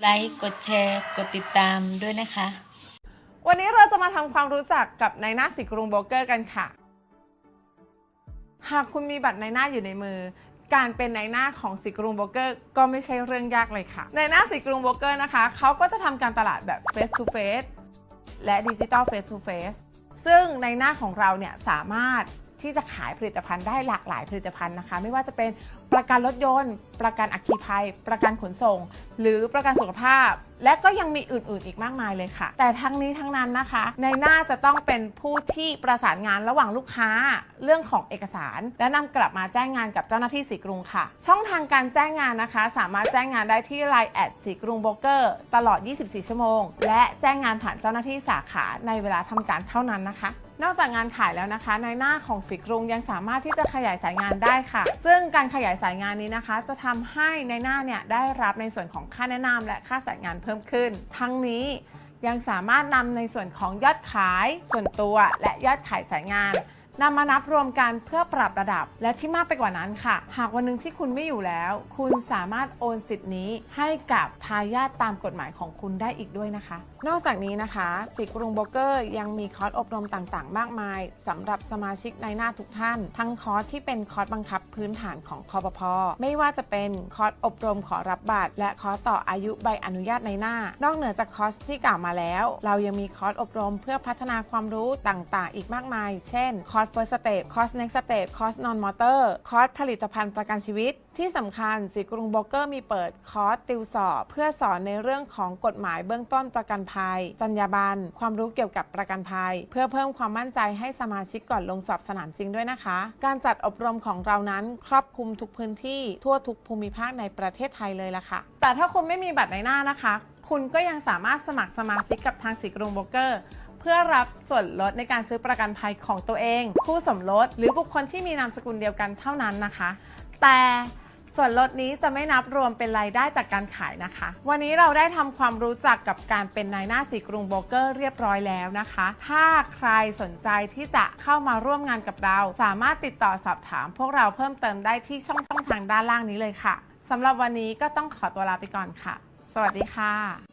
ไลค์กดแชร์กดติดตามด้วยนะคะ วันนี้เราจะมาทำความรู้จักกับนายหน้าสีกรุงโบรกเกอร์กันค่ะ หากคุณมีบัตรนายหน้าอยู่ในมือ การเป็นนายหน้าของสีกรุงโบรกเกอร์ก็ไม่ใช่เรื่องยากเลยค่ะนายหน้าสีกรุงโบรกเกอร์นะคะเขาก็จะทำการตลาดแบบ face to face และ digital face to face ซึ่งในหน้าของเราเนี่ยสามารถ ที่จะขายผลิตภัณฑ์ได้หลากหลายผลิตภัณฑ์นะคะ ไม่ว่าจะเป็นประกันรถยนต์ ประกันอัคคีภัย ประกันขนส่ง หรือประกันสุขภาพ และก็ยังมีอื่นๆอีกมากมายเลยค่ะ แต่ทั้งนี้ทั้งนั้นนะคะ ในหน้าจะต้องเป็นผู้ที่ประสานงานระหว่างลูกค้าเรื่องของเอกสาร และนำกลับมาแจ้งงานกับเจ้าหน้าที่สีกรุงค่ะ ช่องทางการแจ้งงานนะคะ สามารถแจ้งงานได้ที่ Line แอดสีกรุงโบรกเกอร์ตลอด 24 ชั่วโมง และแจ้งงานผ่านเจ้าหน้าที่สาขาในเวลาทำการเท่านั้นนะคะนอกจากงานขายแล้วนะคะในหน้าของสีกรุงยังสามารถที่จะขยายสายงานได้ค่ะ ซึ่งการขยายสายงานนี้นะคะ จะทำให้ในหน้าเนี่ยได้รับในส่วนของค่าแนะนำและค่าสายงานเพิ่มขึ้น ทั้งนี้ยังสามารถนำในส่วนของยอดขายส่วนตัวและยอดขายสายงาน นำมานับรวมกันเพื่อปรับระดับ และที่มากไปกว่านั้นค่ะ หากวันหนึ่งที่คุณไม่อยู่แล้ว คุณสามารถโอนสิทธิ์นี้ให้กับทายาทตามกฎหมายของคุณได้อีกด้วยนะคะ นอกจากนี้นะคะสิกรุงโบรกเกอร์ยังมีคอร์สอบรมต่างๆ มากมายสำหรับสมาชิกในหน้าทุกท่าน ทั้งคอร์สที่เป็นคอร์สบังคับพื้นฐานของคอปพไม่ว่าจะเป็นคอร์สอบรมขอรับบัตรและคอร์สต่ออายุใบอนุญาตในหน้า นอกเหนือจากคอร์สที่กล่าวมาแล้ว เรายังมีคอร์สอบรมเพื่อพัฒนาความรู้ต่างๆ อีกมากมาย เช่นคอร์ส first step คอส next step คอร์ส non motor คอสผลิตภัณฑ์ประกันชีวิต ที่สำคัญสีกรุงโบรกเกอร์มีเปิดคอร์สติวสอบ เพื่อสอนในเรื่องของกฎหมายเบื้องต้นประกันภัย จรรยาบรรณความรู้เกี่ยวกับประกันภัย เพื่อเพิ่มความมั่นใจให้สมาชิกก่อนลงสอบสนามจริงด้วยนะคะ การจัดอบรมของเรานั้นครอบคลุมทุกพื้นที่ทั่วทุกภูมิภาคในประเทศไทยเลยล่ะค่ะ แต่ถ้าคุณไม่มีบัตรในหน้านะคะ คุณก็ยังสามารถสมัครสมาชิกกับทางสีกรุงโบรกเกอร์ เพื่อรับส่วนลดในการซื้อประกันภัยของตัวเอง คู่สมรส หรือบุคคลที่มีนามสกุลเดียวกันเท่านั้นนะคะ แต่ส่วนลดนี้จะไม่นับรวมเป็นรายได้จากการขายนะคะ วันนี้เราได้ทำความรู้จักกับการเป็นนายหน้าสีกรุงโบรกเกอร์เรียบร้อยแล้วนะคะ ถ้าใครสนใจที่จะเข้ามาร่วมงานกับเรา สามารถติดต่อสอบถาม พวกเราเพิ่มเติมได้ที่ช่องช่องทางด้านล่างนี้เลยค่ะสำหรับวันนี้ก็ต้องขอตัวลาไปก่อนค่ะ สวัสดีค่ะ